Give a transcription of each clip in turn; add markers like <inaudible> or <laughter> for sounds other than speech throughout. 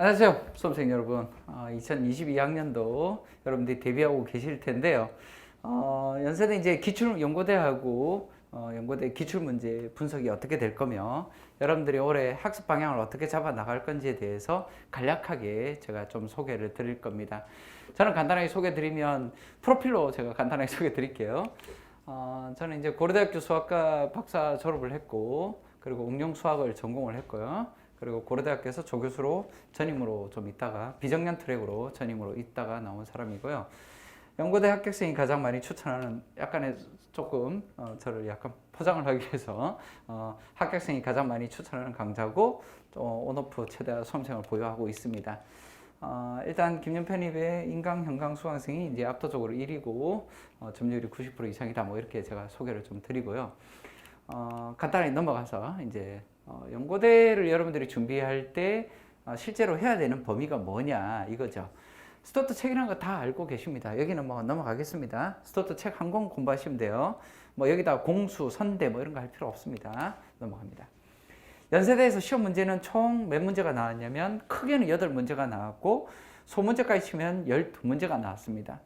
안녕하세요 수험생 여러분. 어, 2022학년도 여러분들이 데뷔하고 계실 텐데요. 어, 연세대 이제 기출 연고대하고 어, 연고대 기출문제 분석이 어떻게 될 거며 여러분들이 올해 학습 방향을 어떻게 잡아 나갈 건지에 대해서 간략하게 제가 좀 소개를 드릴 겁니다. 저는 간단하게 소개 드리면 프로필로 제가 간단하게 <laughs> 소개 드릴게요. 어, 저는 이제 고려대학교 수학과 박사 졸업을 했고 그리고 응용 수학을 전공을 했고요 그리고 고려대학교에서 조교수로 전임으로 좀 있다가 비정년 트랙으로 전임으로 있다가 나온 사람이고요. 연고대 합격생이 가장 많이 추천하는 약간의 조금 어, 저를 약간 포장을 하기 위해서 어, 합격생이 가장 많이 추천하는 강좌고 또 온오프 최대 수험생을 보유하고 있습니다. 어, 일단 김연 편입의 인강 형강 수강생이 이제 압도적으로 1위고 어, 점유율이 90% 이상이다 뭐 이렇게 제가 소개를 좀 드리고요. 어, 간단히 넘어가서 이제 어, 연고대를 여러분들이 준비할 때 어, 실제로 해야 되는 범위가 뭐냐 이거죠. 스토트 책이라는 거 다 알고 계십니다. 여기는 뭐 넘어가겠습니다. 스토트 책 한 권 공부하시면 돼요. 뭐 여기다 공수, 선대 뭐 이런 거 할 필요 없습니다. 넘어갑니다. 연세대에서 시험 문제는 총 몇 문제가 나왔냐면 크게는 8문제가 나왔고 소문제까지 치면 12문제가 나왔습니다.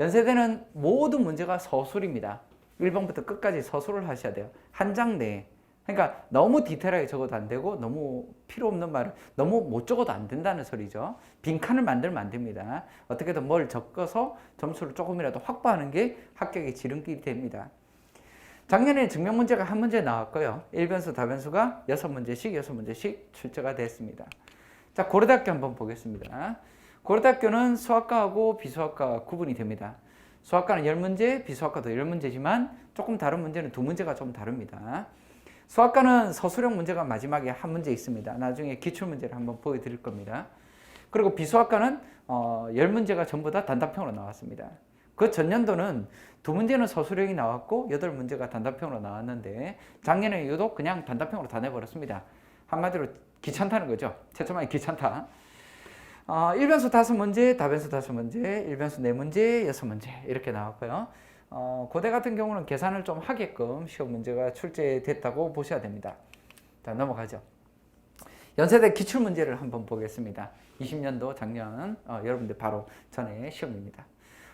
연세대는 모든 문제가 서술입니다. 1번부터 끝까지 서술을 하셔야 돼요. 한 장 내에. 그러니까 너무 디테일하게 적어도 안 되고 너무 필요 없는 말을 너무 못 적어도 안 된다는 소리죠. 빈칸을 만들면 안 됩니다. 어떻게든 뭘 적어서 점수를 조금이라도 확보하는 게 합격의 지름길이 됩니다. 작년에 증명 문제가 한 문제 나왔고요. 1변수, 다변수가 6문제씩, 6문제씩 출제가 됐습니다. 자, 고려대학교 한번 보겠습니다. 고려대학교는 수학과하고 비수학과 구분이 됩니다. 수학과는 10문제, 비수학과도 10문제지만 조금 다른 문제는 두 문제가 좀 다릅니다. 수학과는 서술형 문제가 마지막에 한 문제 있습니다. 나중에 기출 문제를 한번 보여드릴 겁니다. 그리고 비수학과는 어, 10문제가 전부 다 단답형으로 나왔습니다. 그 전년도는 두 문제는 서술형이 나왔고 여덟 문제가 단답형으로 나왔는데 작년에 유독 그냥 단답형으로 다 내버렸습니다. 한마디로 귀찮다는 거죠. 최초만에 귀찮다. 어, 1변수 다섯 문제, 다변수 다섯 문제, 1변수 네 문제, 여섯 문제 이렇게 나왔고요. 어, 고대 같은 경우는 계산을 좀 하게끔 시험 문제가 출제됐다고 보셔야 됩니다. 자, 넘어가죠. 연세대 기출 문제를 한번 보겠습니다. 20년도 작년 어, 여러분들 바로 전에 시험입니다.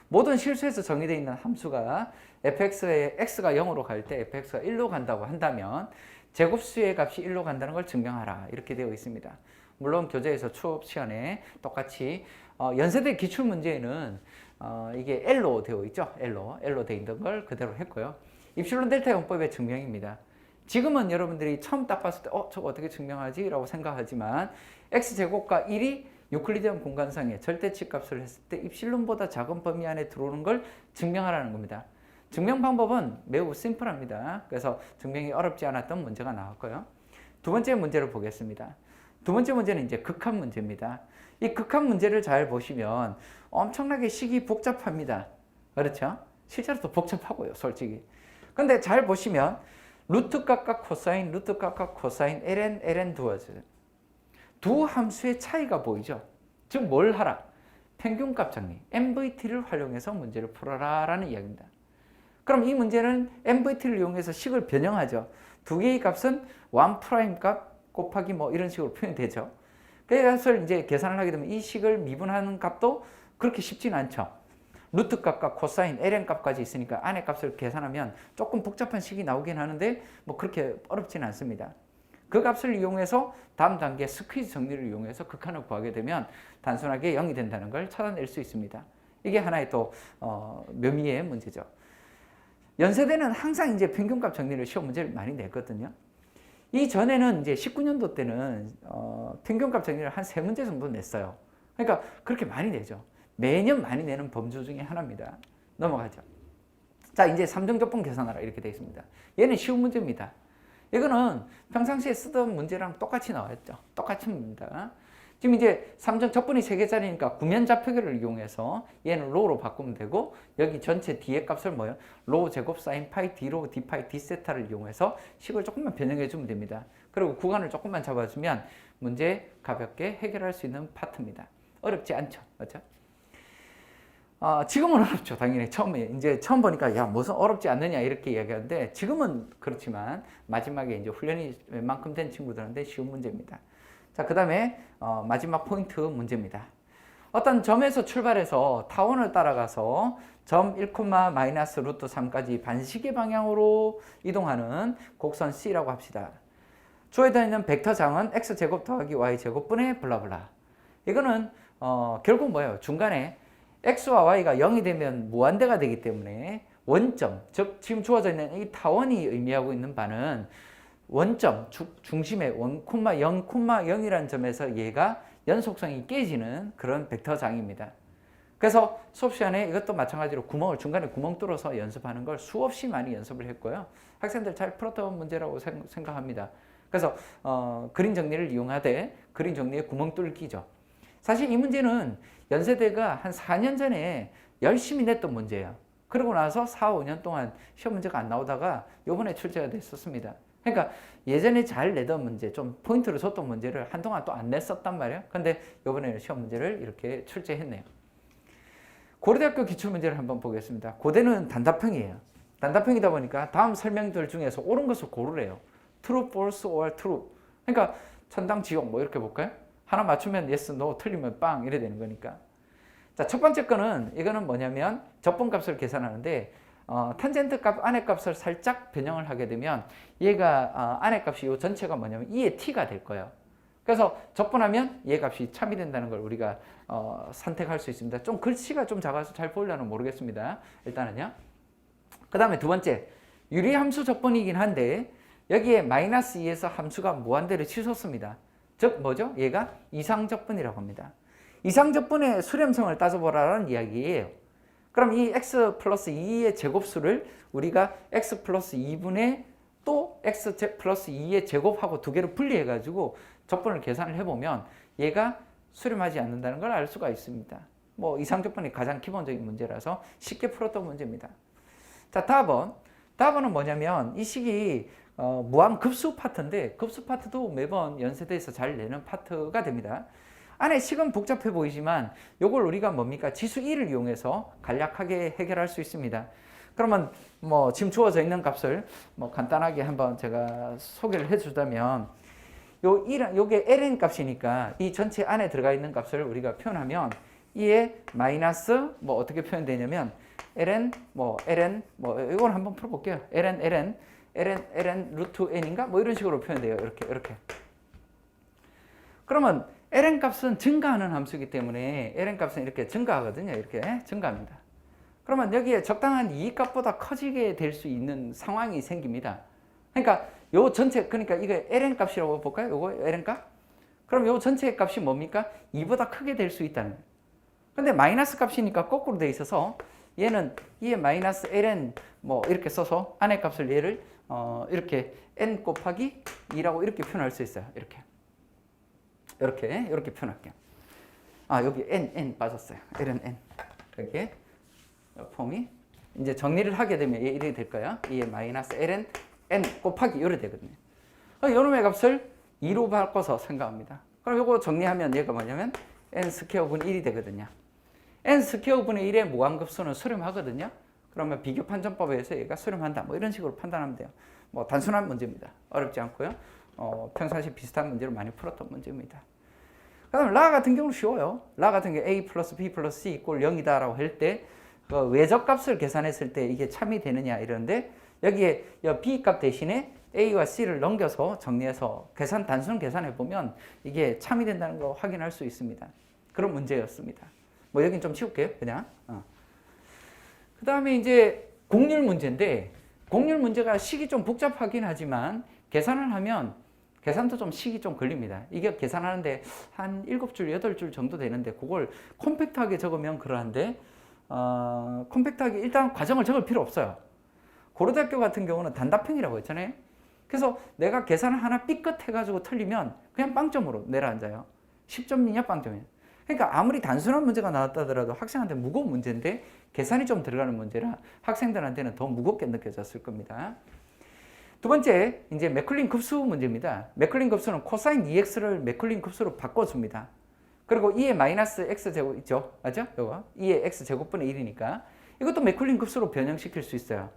모든 실수에서 정의되어 있는 함수가 fx의 x가 0으로 갈 때 fx가 1로 간다고 한다면 제곱수의 값이 1로 간다는 걸 증명하라 이렇게 되어 있습니다. 물론 교재에서 추업 시간에 똑같이 어, 연세대 기출 문제에는 어, 이게 L로 되어 있죠. L로 L로 되어 있는 걸 그대로 했고요. 입실론 델타 용법의 증명입니다. 지금은 여러분들이 처음 딱 봤을 때 어, 저거 어떻게 증명하지? 라고 생각하지만 x제곱과 1이 유클리디안 공간상의 절대치 값을 했을 때 입실론보다 작은 범위 안에 들어오는 걸 증명하라는 겁니다. 증명 방법은 매우 심플합니다. 그래서 증명이 어렵지 않았던 문제가 나왔고요. 두 번째 문제를 보겠습니다. 두 번째 문제는 이제 극한 문제입니다. 이 극한 문제를 잘 보시면 엄청나게 식이 복잡합니다. 그렇죠? 실제로 도 복잡하고요, 솔직히. 근데 잘 보시면 루트 각각 코사인, 루트 각각 코사인, ln, ln 두어져요. 두 함수의 차이가 보이죠? 즉 뭘 하라? 평균 값 정리, MVT를 활용해서 문제를 풀어라 라는 이야기입니다. 그럼 이 문제는 MVT를 이용해서 식을 변형하죠. 두 개의 값은 1 프라임 값 곱하기 뭐 이런 식으로 표현되죠. 그래서 이제 계산을 하게 되면 이 식을 미분하는 값도 그렇게 쉽지는 않죠. 루트 값과 코사인, ln 값까지 있으니까 안의 값을 계산하면 조금 복잡한 식이 나오긴 하는데 뭐 그렇게 어렵지는 않습니다. 그 값을 이용해서 다음 단계 스퀴즈 정리를 이용해서 극한을 구하게 되면 단순하게 0이 된다는 걸 찾아낼 수 있습니다. 이게 하나의 또 어, 묘미의 문제죠. 연세대는 항상 이제 평균값 정리를 시험 문제를 많이 냈거든요. 이 전에는 이제 19년도 때는 어, 평균값 정리를 한 세 문제 정도 냈어요. 그러니까 그렇게 많이 내죠. 매년 많이 내는 범주 중에 하나입니다. 넘어가죠. 자, 이제 3등 조건 계산하라 이렇게 되어 있습니다. 얘는 쉬운 문제입니다. 이거는 평상시에 쓰던 문제랑 똑같이 나왔죠. 똑같습니다. 지금 이제 3점 적분이 3개짜리니까 구면 좌표계를 이용해서 얘는 로로 바꾸면 되고 여기 전체 뒤에 값을 뭐요? 로 제곱 사인 파이 D로 D 파이 D 세타를 이용해서 식을 조금만 변형해 주면 됩니다. 그리고 구간을 조금만 잡아주면 문제 가볍게 해결할 수 있는 파트입니다. 어렵지 않죠. 그렇죠? 아, 지금은 어렵죠. 당연히 처음에 이제 처음 보니까 야 무슨 어렵지 않느냐 이렇게 이야기하는데 지금은 그렇지만 마지막에 이제 훈련이 웬만큼 된 친구들한테 쉬운 문제입니다. 자, 그 다음에 어, 마지막 포인트 문제입니다. 어떤 점에서 출발해서 타원을 따라가서 점 1, 마이너스 루트 3까지 반시계 방향으로 이동하는 곡선 C라고 합시다. 주어져 있는 벡터장은 x제곱 더하기 y제곱분의 블라블라. 이거는 어, 결국 뭐예요? 중간에 x와 y가 0이 되면 무한대가 되기 때문에 원점, 즉 지금 주어져 있는 이 타원이 의미하고 있는 바는 원점, 주, 중심의 1, 0, 0이라는 점에서 얘가 연속성이 깨지는 그런 벡터장입니다. 그래서 수업 시간에 이것도 마찬가지로 구멍을 중간에 구멍 뚫어서 연습하는 걸 수없이 많이 연습을 했고요. 학생들 잘 풀었던 문제라고 생각합니다. 그래서 어, 그림 정리를 이용하되 그림 정리에 구멍 뚫기죠. 사실 이 문제는 연세대가 한 4년 전에 열심히 냈던 문제예요. 그러고 나서 4, 5년 동안 시험 문제가 안 나오다가 요번에 출제가 됐었습니다. 그러니까 예전에 잘 내던 문제, 좀 포인트를 줬던 문제를 한동안 또 안 냈었단 말이에요. 근데 요번에는 시험 문제를 이렇게 출제했네요. 고려대학교 기출문제를 한번 보겠습니다. 고대는 단답형이에요. 단답형이다 보니까 다음 설명들 중에서 옳은 것을 고르래요. true, false, or true. 그러니까 천당, 지옥 뭐 이렇게 볼까요? 하나 맞추면 yes, no, 틀리면 빵 이래 되는 거니까. 자, 첫 번째 거는 이거는 뭐냐면 적분값을 계산하는데 어, 탄젠트 값 안의 값을 살짝 변형을 하게 되면 얘가 어, 안의 값이 이 전체가 뭐냐면 2의 t가 될 거예요. 그래서 적분하면 얘 값이 참이 된다는 걸 우리가 어, 선택할 수 있습니다. 좀 글씨가 좀 작아서 잘 보이려는 모르겠습니다. 일단은요. 그 다음에 두 번째 유리함수 적분이긴 한데 여기에 마이너스 2에서 함수가 무한대로 치솟습니다. 즉 뭐죠? 얘가 이상적분이라고 합니다. 이상적분의 수렴성을 따져보라는 이야기예요. 그럼 이 x 플러스 2의 제곱수를 우리가 x 플러스 2분의 또 x 플러스 2의 제곱하고 두 개를 분리해가지고 적분을 계산을 해보면 얘가 수렴하지 않는다는 걸 알 수가 있습니다. 뭐 이상적분이 가장 기본적인 문제라서 쉽게 풀었던 문제입니다. 자, 답은 답은 뭐냐면 이 식이 어, 무한 급수 파트인데 급수 파트도 매번 연세대에서 잘 내는 파트가 됩니다. 안에 식은 복잡해 보이지만 이걸 우리가 뭡니까? 지수 1을 이용해서 간략하게 해결할 수 있습니다. 그러면 뭐 지금 주어져 있는 값을 뭐 간단하게 한번 제가 소개를 해주자면 요 1, 요게 ln 값이니까 이 전체 안에 들어가 있는 값을 우리가 표현하면 이에 마이너스 뭐 어떻게 표현되냐면 ln 뭐 ln 뭐 이걸 한번 풀어볼게요. ln ln ln ln 루트 n인가 뭐 이런 식으로 표현돼요. 이렇게 이렇게. 그러면 ln 값은 증가하는 함수이기 때문에 ln 값은 이렇게 증가하거든요. 이렇게 증가합니다. 그러면 여기에 적당한 이익 값보다 커지게 될 수 있는 상황이 생깁니다. 그러니까 요 전체 그러니까 이거 ln 값이라고 볼까요? 요거 ln 값? 그럼 요 전체 값이 뭡니까? 2보다 크게 될 수 있다는. 근데 마이너스 값이니까 거꾸로 돼 있어서 얘는 2의 마이너스 ln 뭐 이렇게 써서 안의 값을 얘를 어 이렇게 n 곱하기 2라고 이렇게 표현할 수 있어요. 이렇게. 이렇게 이렇게 표현할게요. 아 여기 n n 빠졌어요. ln n 이렇게 폼이 이제 정리를 하게 되면 얘 이렇게 될까요? 2의 마이너스 ln n 곱하기 이래 되거든요. 요놈의 값을 2로 바꿔서 생각합니다. 그럼 요거 정리하면 얘가 뭐냐면 n 스퀘어 분 1이 되거든요. n 스퀘어 분의 1의 무한급수는 수렴하거든요. 그러면 비교 판정법에 의해서 얘가 수렴한다. 뭐 이런 식으로 판단하면 돼요. 뭐 단순한 문제입니다. 어렵지 않고요. 어, 평상시 비슷한 문제를 많이 풀었던 문제입니다. 그 다음에 라 같은 경우는 쉬워요. 라 같은 게 a 플러스 b 플러스 c 이꼴 0이다라고 할 때 그 외적값을 계산했을 때 이게 참이 되느냐 이러는데 여기에 b 값 대신에 a와 c를 넘겨서 정리해서 계산 단순 계산해 보면 이게 참이 된다는 거 확인할 수 있습니다. 그런 문제였습니다. 뭐 여긴 좀 치울게요. 그냥. 어. 그 다음에 이제 공률 문제인데 공률 문제가 식이 좀 복잡하긴 하지만 계산을 하면 계산도 좀 식이 좀 걸립니다. 이게 계산하는데 한 7줄, 8줄 정도 되는데 그걸 컴팩트하게 적으면 그러한데 어, 컴팩트하게 일단 과정을 적을 필요 없어요. 고려대학교 같은 경우는 단답형이라고 했잖아요. 그래서 내가 계산을 하나 삐끗 해가지고 틀리면 그냥 빵점으로 내려앉아요. 10점이냐 빵점이냐. 그러니까 아무리 단순한 문제가 나왔다 하더라도 학생한테 무거운 문제인데 계산이 좀 들어가는 문제라 학생들한테는 더 무겁게 느껴졌을 겁니다. 두 번째, 이제 맥클린 급수 문제입니다. 맥클린 급수는 코사인 2x를 맥클린 급수로 바꿔줍니다. 그리고 2의 마이너스 x 제곱 있죠? 맞죠? 이거 2의 x 제곱분의 1이니까 이것도 맥클린 급수로 변형시킬 수 있어요.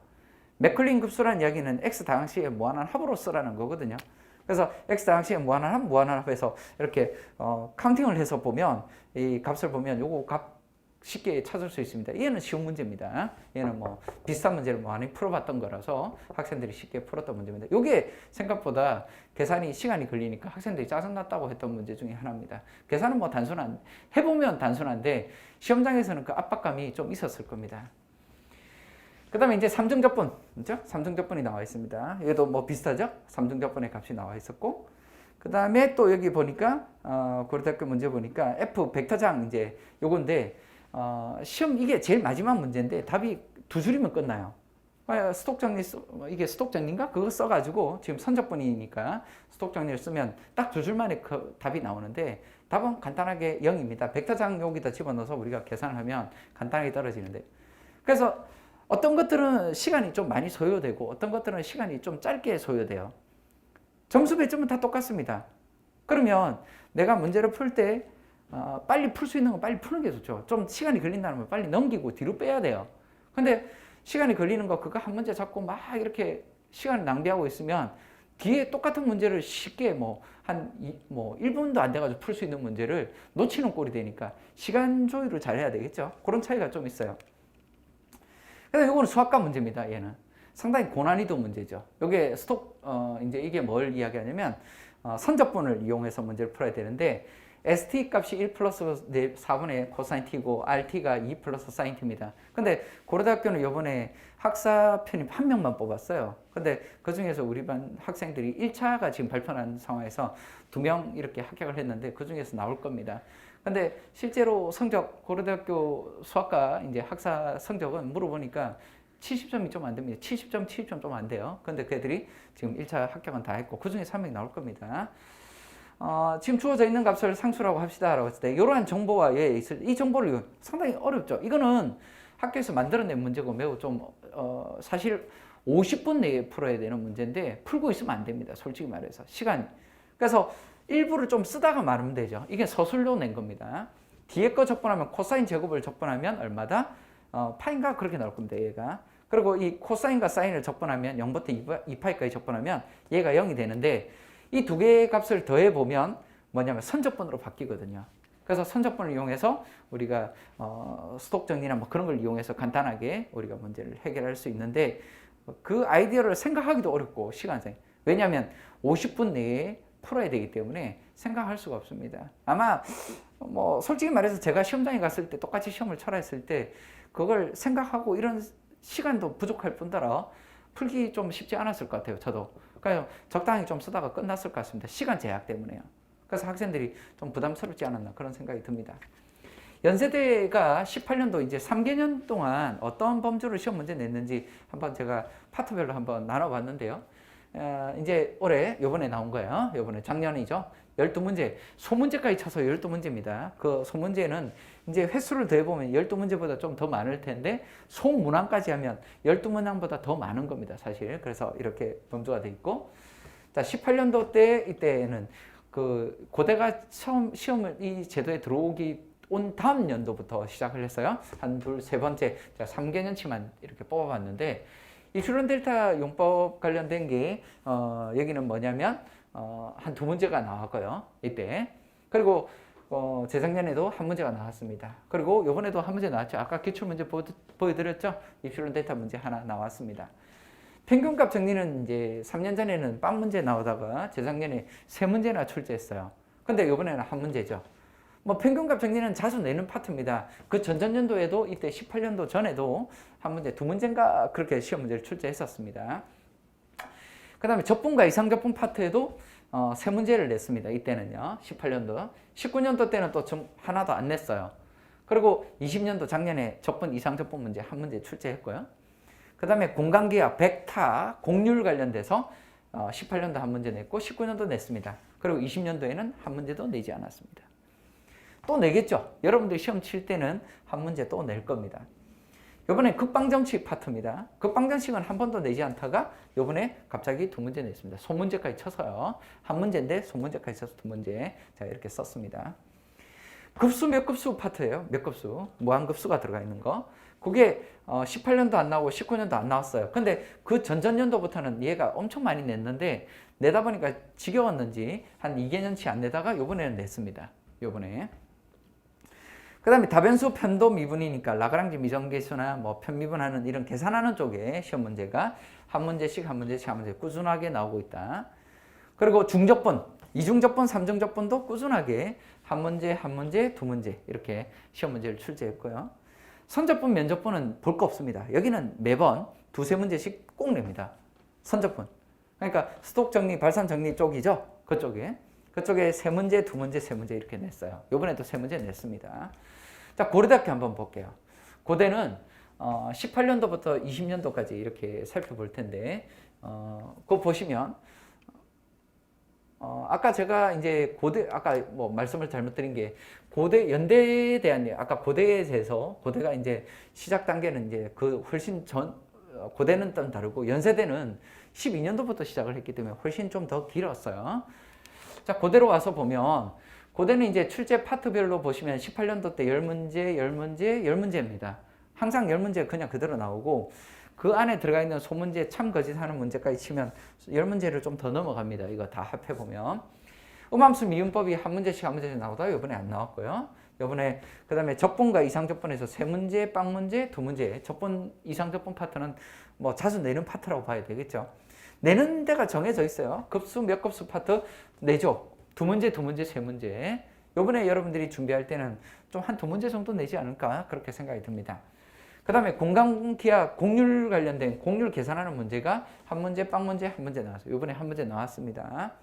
맥클린 급수란 이야기는 x 당시에 무한한 합으로 쓰라는 거거든요. 그래서 x 당시에 무한한 무한한 합해서 이렇게 어, 카운팅을 해서 보면 이 값을 보면 요거 값 쉽게 찾을 수 있습니다. 얘는 쉬운 문제입니다. 얘는 뭐 비슷한 문제를 많이 풀어봤던 거라서 학생들이 쉽게 풀었던 문제입니다. 이게 생각보다 계산이 시간이 걸리니까 학생들이 짜증났다고 했던 문제 중에 하나입니다. 계산은 뭐 단순한 해보면 단순한데 시험장에서는 그 압박감이 좀 있었을 겁니다. 그 다음에 이제 삼중접분, 그죠? 삼중접분이 나와 있습니다. 얘도 뭐 비슷하죠? 삼중접분의 값이 나와 있었고, 그 다음에 또 여기 보니까, 어, 고려대학교 문제 보니까 F 벡터장 이제 요건데, 어, 시험 이게 제일 마지막 문제인데 답이 두 줄이면 끝나요. 아, 스톡 정리, 써- 이게 스톡 정리인가? 그거 써가지고 지금 선접분이니까 스톡 정리를 쓰면 딱 두 줄만에 그 답이 나오는데 답은 간단하게 0입니다. 벡터 장 여기다 집어넣어서 우리가 계산을 하면 간단하게 떨어지는데. 그래서 어떤 것들은 시간이 좀 많이 소요되고 어떤 것들은 시간이 좀 짧게 소요돼요. 점수 배점은 다 똑같습니다. 그러면 내가 문제를 풀때 어, 빨리 풀 수 있는 건 빨리 푸는 게 좋죠. 좀 시간이 걸린다면 빨리 넘기고 뒤로 빼야 돼요. 근데 시간이 걸리는 거 그거 한 문제 잡고 막 이렇게 시간을 낭비하고 있으면 뒤에 똑같은 문제를 쉽게 뭐한뭐 1분도 안 돼가지고 풀 수 있는 문제를 놓치는 꼴이 되니까 시간 조율을 잘 해야 되겠죠. 그런 차이가 좀 있어요. 그래서 이거는 수학과 문제입니다. 얘는 상당히 고난이도 문제죠. 이게 스톡 어 이제 이게 뭘 이야기하냐면 어, 선접분을 이용해서 문제를 풀어야 되는데 ST 값이 1 플러스 4분의 코사인 t고 RT가 2 플러스 사인 t입니다. 근데 고려대학교는 이번에 학사 편입 한 명만 뽑았어요. 근데 그 중에서 우리 반 학생들이 1차가 지금 발표한 상황에서 두 명 이렇게 합격을 했는데 그 중에서 나올 겁니다. 근데 실제로 성적 고려대학교 수학과 이제 학사 성적은 물어보니까 70점이 좀 안 됩니다. 70점, 70점 좀 안 돼요. 근데 그 애들이 지금 1차 합격은 다 했고 그 중에 3명이 나올 겁니다. 어, 지금 주어져 있는 값을 상수라고 합시다라고 했을 때 이러한 정보와 얘 있을 이 정보를 상당히 어렵죠. 이거는 학교에서 만들어낸 문제고 매우 좀 어, 사실 50분 내에 풀어야 되는 문제인데 풀고 있으면 안 됩니다. 솔직히 말해서 시간. 그래서 일부를 좀 쓰다가 말하면 되죠. 이게 서술로 낸 겁니다. 뒤에 거 적분하면 코사인 제곱을 적분하면 얼마다? 어, 파인가 그렇게 나올 겁니다. 얘가. 그리고 이 코사인과 사인을 적분하면 0부터 2파이까지 적분하면 얘가 0이 되는데 이 두 개의 값을 더해 보면 뭐냐면 선적분으로 바뀌거든요. 그래서 선적분을 이용해서 우리가 어, 스톡 정리나 뭐 그런 걸 이용해서 간단하게 우리가 문제를 해결할 수 있는데 그 아이디어를 생각하기도 어렵고 시간상 왜냐하면 50분 내에 풀어야 되기 때문에 생각할 수가 없습니다. 아마 뭐 솔직히 말해서 제가 시험장에 갔을 때 똑같이 시험을 쳐라 했을 때 그걸 생각하고 이런 시간도 부족할 뿐더러 풀기 좀 쉽지 않았을 것 같아요. 저도. 그러니까 적당히 좀 쓰다가 끝났을 것 같습니다. 시간 제약 때문에요. 그래서 학생들이 좀 부담스럽지 않았나 그런 생각이 듭니다. 연세대가 18년도 이제 3개년 동안 어떤 범주로 시험 문제 냈는지 한번 제가 파트별로 한번 나눠봤는데요. 어, 이제 올해 요번에 나온 거예요. 요번에 작년이죠. 12문제, 소문제까지 쳐서 12문제입니다. 그 소문제는 이제 횟수를 더해보면 12문제보다 좀 더 많을 텐데, 소문항까지 하면 12문항보다 더 많은 겁니다, 사실. 그래서 이렇게 범주가 돼 있고. 자, 18년도 때, 이때는 그 고대가 처음 시험을 이 제도에 들어오기 온 다음 연도부터 시작을 했어요. 한 둘, 세 번째, 자, 3개년치만 이렇게 뽑아봤는데, 이 슈런 델타 용법 관련된 게, 어, 여기는 뭐냐면, 어, 한 두 문제가 나왔고요. 이때. 그리고 어, 재작년에도 한 문제가 나왔습니다. 그리고 요번에도 한 문제 나왔죠. 아까 기출 문제 보, 보여드렸죠? 입출론 데이터 문제 하나 나왔습니다. 평균값 정리는 이제 3년 전에는 빵 문제 나오다가 재작년에 세 문제나 출제했어요. 근데 요번에는 한 문제죠. 뭐 평균값 정리는 자주 내는 파트입니다. 그 전전년도에도 이때 18년도 전에도 한 문제, 두 문제인가 그렇게 시험 문제를 출제했었습니다. 그 다음에 접분과 이상접분 파트에도 어, 세 문제를 냈습니다. 이때는요. 18년도. 19년도 때는 또 좀 하나도 안 냈어요. 그리고 20년도 작년에 접분 이상접분 문제 한 문제 출제했고요. 그 다음에 공간기압, 벡타, 공률 관련돼서 어, 18년도 한 문제 냈고 19년도 냈습니다. 그리고 20년도에는 한 문제도 내지 않았습니다. 또 내겠죠. 여러분들 시험 칠 때는 한 문제 또 낼 겁니다. 이번에 극방정식 파트입니다. 극방정식은 한 번도 내지 않다가 이번에 갑자기 두 문제 냈습니다. 소문제까지 쳐서요. 한 문제인데 소문제까지 쳐서 두 문제. 자, 이렇게 썼습니다. 급수 몇 급수 파트예요. 몇 급수. 무한급수가 들어가 있는 거. 그게 어 18년도 안 나오고 19년도 안 나왔어요. 근데 그 전전년도부터는 얘가 엄청 많이 냈는데 내다 보니까 지겨웠는지 한 2개년치 안 내다가 요번에는 냈습니다. 요번에. 그 다음에 다변수 편도 미분이니까 라그랑지 미정계수나 뭐 편미분하는 이런 계산하는 쪽에 시험 문제가 한 문제씩 한 문제씩 한 문제 꾸준하게 나오고 있다. 그리고 중적분, 이중적분, 삼중적분도 꾸준하게 한 문제, 한 문제, 두 문제 이렇게 시험 문제를 출제했고요. 선적분, 면적분은 볼 거 없습니다. 여기는 매번 두세 문제씩 꼭 냅니다. 선적분. 그러니까 스톡 정리, 발산 정리 쪽이죠. 그쪽에. 그쪽에 세 문제, 두 문제, 세 문제 이렇게 냈어요. 이번에도 세 문제 냈습니다. 자, 고려대학교 한번 볼게요. 고대는 어, 18년도부터 20년도까지 이렇게 살펴볼 텐데, 어, 그거 보시면, 어, 아까 제가 이제 고대, 아까 뭐 말씀을 잘못 드린 게, 고대, 연대에 대한, 예- 아까 고대에 대해서, 고대가 이제 시작 단계는 이제 그 훨씬 전, 어, 고대는 좀 다르고, 연세대는 12년도부터 시작을 했기 때문에 훨씬 좀 더 길었어요. 자, 고대로 와서 보면, 고대는 이제 출제 파트별로 보시면 18년도 때 10문제, 10문제, 10문제입니다. 항상 10문제 그냥 그대로 나오고 그 안에 들어가 있는 소문제 참 거짓하는 문제까지 치면 10문제를 좀 더 넘어갑니다. 이거 다 합해 보면. 음함수 미분법이 한 문제씩 한 문제씩 나오다가 이번에 안 나왔고요. 이번에 그 다음에 적분과 이상적분에서 세 문제, 빵 문제, 두 문제. 적분, 이상적분 파트는 뭐 자주 내는 파트라고 봐야 되겠죠. 내는 데가 정해져 있어요. 급수 몇 급수 파트 내죠. 두 문제, 두 문제, 세 문제. 요번에 여러분들이 준비할 때는 좀 한 두 문제 정도 내지 않을까 그렇게 생각이 듭니다. 그 다음에 공간기하 공률 관련된 공률 계산하는 문제가 한 문제, 빵 문제, 한 문제 나왔어요. 요번에 한 문제 나왔습니다.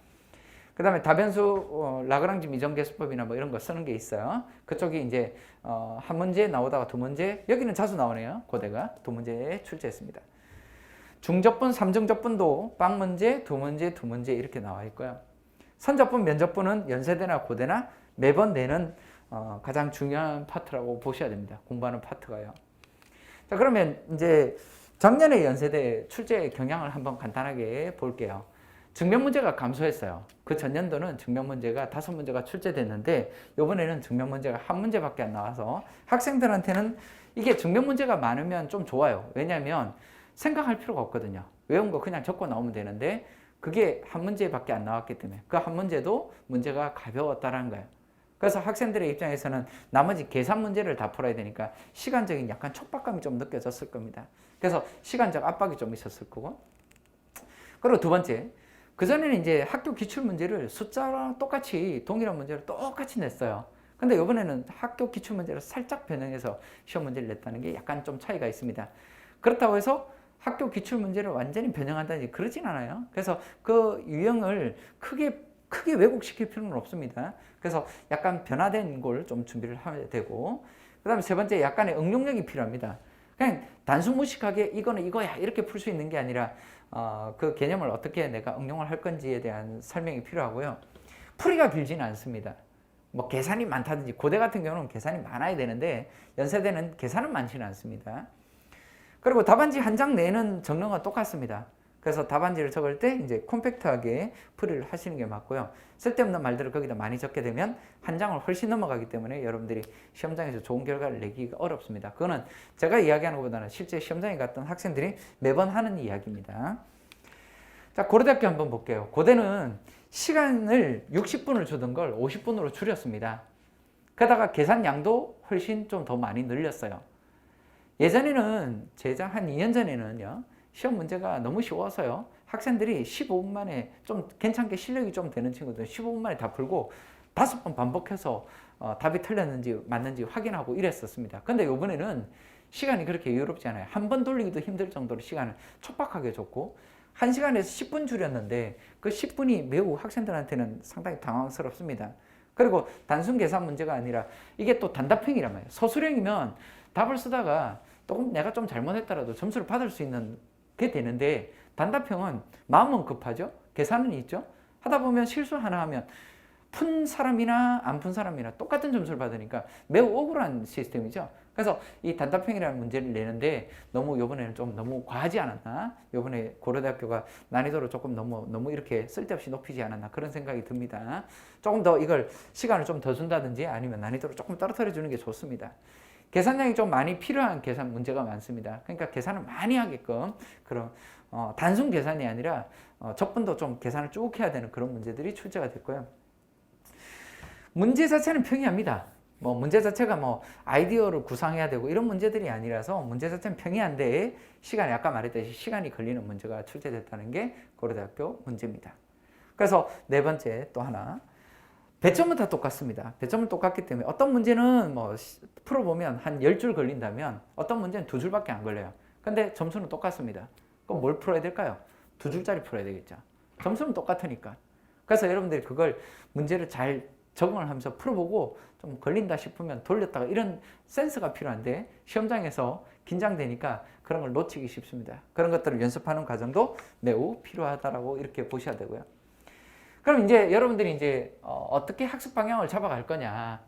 그 다음에 다변수 어, 라그랑지 미정계수법이나 뭐 이런 거 쓰는 게 있어요. 그쪽이 이제 어, 한 문제 나오다가 두 문제 여기는 자주 나오네요. 고대가 두 문제에 출제했습니다. 중적분, 삼중적분도 빵 문제, 두 문제, 두 문제 이렇게 나와 있고요. 선적분, 면적분은 연세대나 고대나 매번 내는 어, 가장 중요한 파트라고 보셔야 됩니다. 공부하는 파트가요. 자, 그러면 이제 작년에 연세대 출제 경향을 한번 간단하게 볼게요. 증명 문제가 감소했어요. 그 전년도는 증명 문제가 다섯 문제가 출제됐는데 이번에는 증명 문제가 한 문제밖에 안 나와서 학생들한테는 이게 증명 문제가 많으면 좀 좋아요. 왜냐하면 생각할 필요가 없거든요. 외운 거 그냥 적고 나오면 되는데 그게 한 문제밖에 안 나왔기 때문에 그 한 문제도 문제가 가벼웠다라는 거예요. 그래서 학생들의 입장에서는 나머지 계산 문제를 다 풀어야 되니까 시간적인 약간 촉박감이 좀 느껴졌을 겁니다. 그래서 시간적 압박이 좀 있었을 거고. 그리고 두 번째, 그전에는 이제 학교 기출 문제를 숫자랑 똑같이 동일한 문제를 똑같이 냈어요. 근데 이번에는 학교 기출 문제를 살짝 변형해서 시험 문제를 냈다는 게 약간 좀 차이가 있습니다. 그렇다고 해서 학교 기출 문제를 완전히 변형한다든지 그러진 않아요. 그래서 그 유형을 크게 크게 왜곡시킬 필요는 없습니다. 그래서 약간 변화된 걸 좀 준비를 하면 되고 그다음에 세 번째 약간의 응용력이 필요합니다. 그냥 단순 무식하게 이거는 이거야 이렇게 풀 수 있는 게 아니라 어, 그 개념을 어떻게 내가 응용을 할 건지에 대한 설명이 필요하고요. 풀이가 길지는 않습니다. 뭐 계산이 많다든지 고대 같은 경우는 계산이 많아야 되는데 연세대는 계산은 많지는 않습니다. 그리고 답안지 한 장 내는 정령과 똑같습니다. 그래서 답안지를 적을 때 이제 콤팩트하게 풀이를 하시는 게 맞고요. 쓸데없는 말들을 거기다 많이 적게 되면 한 장을 훨씬 넘어가기 때문에 여러분들이 시험장에서 좋은 결과를 내기가 어렵습니다. 그거는 제가 이야기하는 것보다는 실제 시험장에 갔던 학생들이 매번 하는 이야기입니다. 자, 고려대학교 한번 볼게요. 고대는 시간을 60분을 주던 걸 50분으로 줄였습니다. 게다가 계산 양도 훨씬 좀 더 많이 늘렸어요. 예전에는 제작 한 2년 전에는요. 시험 문제가 너무 쉬워서요. 학생들이 15분 만에 좀 괜찮게 실력이 좀 되는 친구들 15분 만에 다 풀고 다섯 번 반복해서 어, 답이 틀렸는지 맞는지 확인하고 이랬었습니다. 근데 이번에는 시간이 그렇게 여유롭지 않아요. 한 번 돌리기도 힘들 정도로 시간을 촉박하게 줬고 1시간에서 10분 줄였는데 그 10분이 매우 학생들한테는 상당히 당황스럽습니다. 그리고 단순 계산 문제가 아니라 이게 또 단답형이란 말이에요. 서술형이면 답을 쓰다가 조금 내가 좀 잘못했더라도 점수를 받을 수 있는 게 되는데 단답형은 마음은 급하죠. 계산은 있죠. 하다 보면 실수 하나 하면 푼 사람이나 안 푼 사람이나 똑같은 점수를 받으니까 매우 억울한 시스템이죠. 그래서 이 단답형이라는 문제를 내는데 너무 이번에는 좀 너무 과하지 않았나? 이번에 고려대학교가 난이도를 조금 너무 너무 이렇게 쓸데없이 높이지 않았나 그런 생각이 듭니다. 조금 더 이걸 시간을 좀 더 준다든지 아니면 난이도를 조금 떨어뜨려 주는 게 좋습니다. 계산량이 좀 많이 필요한 계산 문제가 많습니다. 그러니까 계산을 많이 하게끔 그런 어, 단순 계산이 아니라 어, 적분도 좀 계산을 쭉 해야 되는 그런 문제들이 출제가 됐고요. 문제 자체는 평이합니다. 뭐 문제 자체가 뭐 아이디어를 구상해야 되고 이런 문제들이 아니라서 문제 자체는 평이한데 시간이 아까 말했듯이 시간이 걸리는 문제가 출제됐다는 게 고려대학교 문제입니다. 그래서 네 번째 또 하나 배점은 다 똑같습니다. 배점은 똑같기 때문에 어떤 문제는 뭐 시- 풀어보면 한 10줄 걸린다면 어떤 문제는 두 줄밖에 안 걸려요. 근데 점수는 똑같습니다. 그럼 뭘 풀어야 될까요? 두 줄짜리 풀어야 되겠죠. 점수는 똑같으니까. 그래서 여러분들이 그걸 문제를 잘 적응을 하면서 풀어보고 좀 걸린다 싶으면 돌렸다가 이런 센스가 필요한데 시험장에서 긴장되니까 그런 걸 놓치기 쉽습니다. 그런 것들을 연습하는 과정도 매우 필요하다라고 이렇게 보셔야 되고요. 그럼 이제 여러분들이 이제 어, 떻게 학습 방향을 잡아갈 거냐?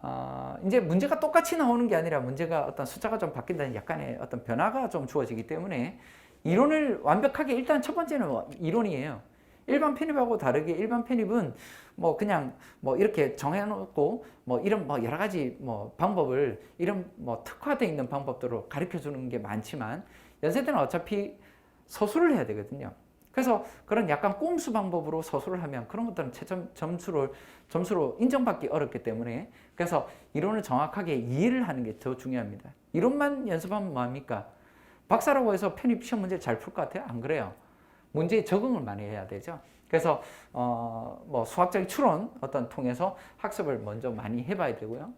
어, 이제 문제가 똑같이 나오는 게 아니라 문제가 어떤 숫자가 좀 바뀐다는 약간의 어떤 변화가 좀 주어지기 때문에 이론을 완벽하게 일단 첫 번째는 뭐 이론이에요. 일반 편입하고 다르게 일반 편입은 뭐 그냥 뭐 이렇게 정해놓고 뭐 이런 뭐 여러 가지 뭐 방법을 이런 뭐 특화되어 있는 방법들로 가르쳐 주는 게 많지만 연세대는 어차피 서술을 해야 되거든요. 그래서 그런 약간 꼼수 방법으로 서술을 하면 그런 것들은 채점 점수를 점수로 인정받기 어렵기 때문에 그래서 이론을 정확하게 이해를 하는 게 더 중요합니다. 이론만 연습하면 뭐합니까? 박사라고 해서 편입 시험 문제 잘 풀 것 같아요? 안 그래요. 문제에 적응을 많이 해야 되죠. 그래서 어, 뭐 수학적인 추론 어떤 통해서 학습을 먼저 많이 해봐야 되고요.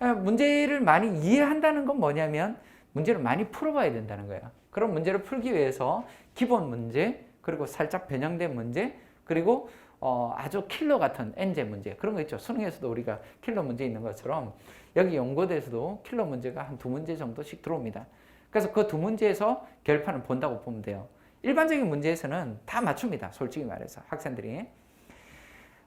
아, 문제를 많이 이해한다는 건 뭐냐면 문제를 많이 풀어봐야 된다는 거예요. 그런 문제를 풀기 위해서 기본 문제 그리고 살짝 변형된 문제 그리고 어, 아주 킬러 같은 엔제 문제 그런 거 있죠. 수능에서도 우리가 킬러 문제 있는 것처럼 여기 연고대에서도 킬러 문제가 한 두 문제 정도씩 들어옵니다. 그래서 그 두 문제에서 결판을 본다고 보면 돼요. 일반적인 문제에서는 다 맞춥니다. 솔직히 말해서 학생들이.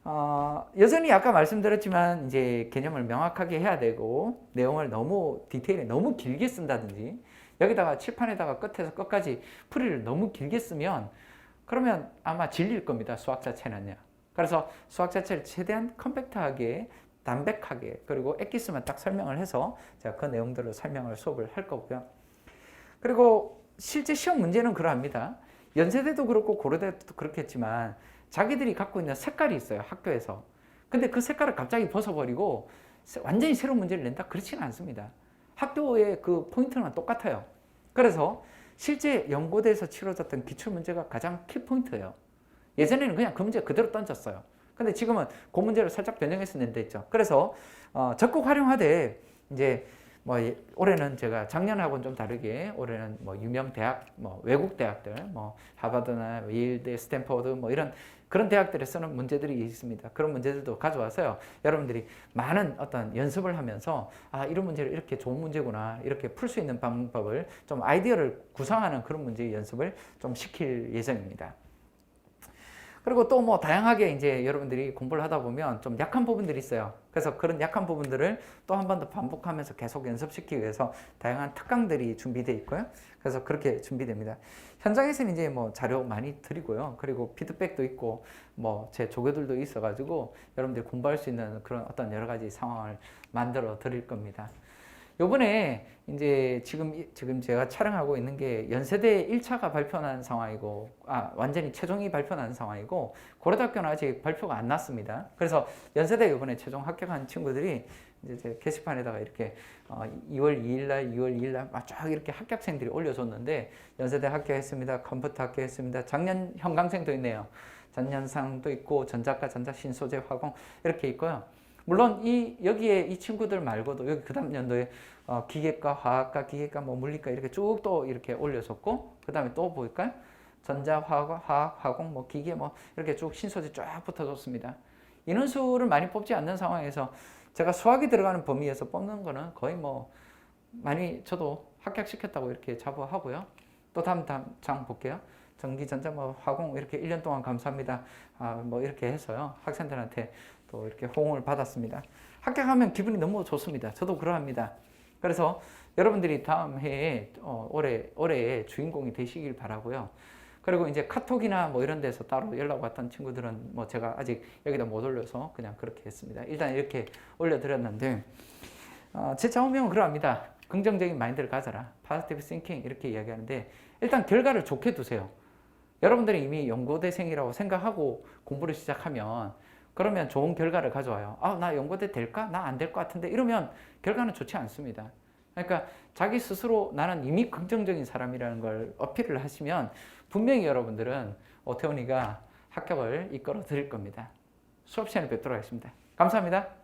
어, 여전히 아까 말씀드렸지만 이제 개념을 명확하게 해야 되고 내용을 너무 디테일에 너무 길게 쓴다든지 여기다가 칠판에다가 끝에서 끝까지 풀이를 너무 길게 쓰면 그러면 아마 질릴 겁니다. 수학 자체는요. 그래서 수학 자체를 최대한 컴팩트하게 담백하게 그리고 엑기스만 딱 설명을 해서 제가 그 내용들을 설명을 수업을 할 거고요. 그리고 실제 시험 문제는 그러합니다. 연세대도 그렇고 고려대도 그렇겠지만 자기들이 갖고 있는 색깔이 있어요 학교에서. 근데 그 색깔을 갑자기 벗어버리고 완전히 새로운 문제를 낸다 그렇지는 않습니다. 학교의 그 포인트는 똑같아요. 그래서 실제 연고대에서 치러졌던 기출 문제가 가장 키 포인트예요. 예전에는 그냥 그 문제 그대로 던졌어요. 근데 지금은 그 문제를 살짝 변형해서 낸 데 있죠. 그래서 어, 적극 활용하되 이제 뭐 예, 올해는 제가 작년하고는 좀 다르게 올해는 뭐 유명 대학, 뭐 외국 대학들, 뭐 하버드나 예일대, 스탠퍼드 뭐 이런 그런 대학들에 쓰는 문제들이 있습니다. 그런 문제들도 가져와서요. 여러분들이 많은 어떤 연습을 하면서 아 이런 문제를 이렇게 좋은 문제구나 이렇게 풀 수 있는 방법을 좀 아이디어를 구상하는 그런 문제 연습을 좀 시킬 예정입니다. 그리고 또 뭐 다양하게 이제 여러분들이 공부를 하다 보면 좀 약한 부분들이 있어요. 그래서 그런 약한 부분들을 또 한 번 더 반복하면서 계속 연습시키기 위해서 다양한 특강들이 준비되어 있고요. 그래서 그렇게 준비됩니다. 현장에서는 이제 뭐 자료 많이 드리고요. 그리고 피드백도 있고 뭐 제 조교들도 있어가지고 여러분들이 공부할 수 있는 그런 어떤 여러 가지 상황을 만들어 드릴 겁니다. 요번에 이제 지금 이- 지금 제가 촬영하고 있는 게 연세대 1차가 발표난 상황이고 아 완전히 최종이 발표난 상황이고 고려대학교는 아직 발표가 안 났습니다. 그래서 연세대 요번에 최종 합격한 친구들이 이제 제 게시판에다가 이렇게 어 2월 2일 날, 6월 2일 날쫙 이렇게 합격생들이 올려줬는데 연세대 합격했습니다. 컴퓨터 합격했습니다. 작년 현강생도 있네요. 전년상도 있고 전자과, 전자, 신소재, 화공 이렇게 있고요. 물론 이 여기에 이 친구들 말고도 여기 그다음 연도에 어, 기계과, 화학과, 기계과, 뭐 물리과 이렇게 쭉 또 이렇게 올려줬고 그다음에 또 볼까요? 전자, 화학, 화학, 화공, 뭐 기계 뭐 이렇게 쭉 신소재 쫙 붙어줬습니다. 인원수를 많이 뽑지 않는 상황에서 제가 수학이 들어가는 범위에서 뽑는 거는 거의 뭐 많이 저도 합격시켰다고 이렇게 자부하고요. 또 다음 다음 장 볼게요. 전기, 전자, 뭐 화공 이렇게 1년 동안 감사합니다. 아, 뭐 이렇게 해서요. 학생들한테 또 이렇게 호응을 받았습니다. 합격하면 기분이 너무 좋습니다. 저도 그러합니다. 그래서 여러분들이 다음 해에 어, 올해 올해의 주인공이 되시길 바라고요. 그리고 이제 카톡이나 뭐 이런 데서 따로 연락 왔던 친구들은 뭐 제가 아직 여기다 못 올려서 그냥 그렇게 했습니다. 일단 이렇게 올려드렸는데 어, 제 좌우명은 그러합니다. 긍정적인 마인드를 가져라. positive 이렇게 이야기하는데 일단 결과를 좋게 두세요. 여러분들이 이미 연고대생이라고 생각하고 공부를 시작하면 그러면 좋은 결과를 가져와요. 아, 나 연고대 될까? 나 안 될 것 같은데 이러면 결과는 좋지 않습니다. 그러니까 자기 스스로 나는 이미 긍정적인 사람이라는 걸 어필을 하시면 분명히 여러분들은 오태훈이가 합격을 이끌어 드릴 겁니다. 수업 시간에 뵙도록 하겠습니다. 감사합니다.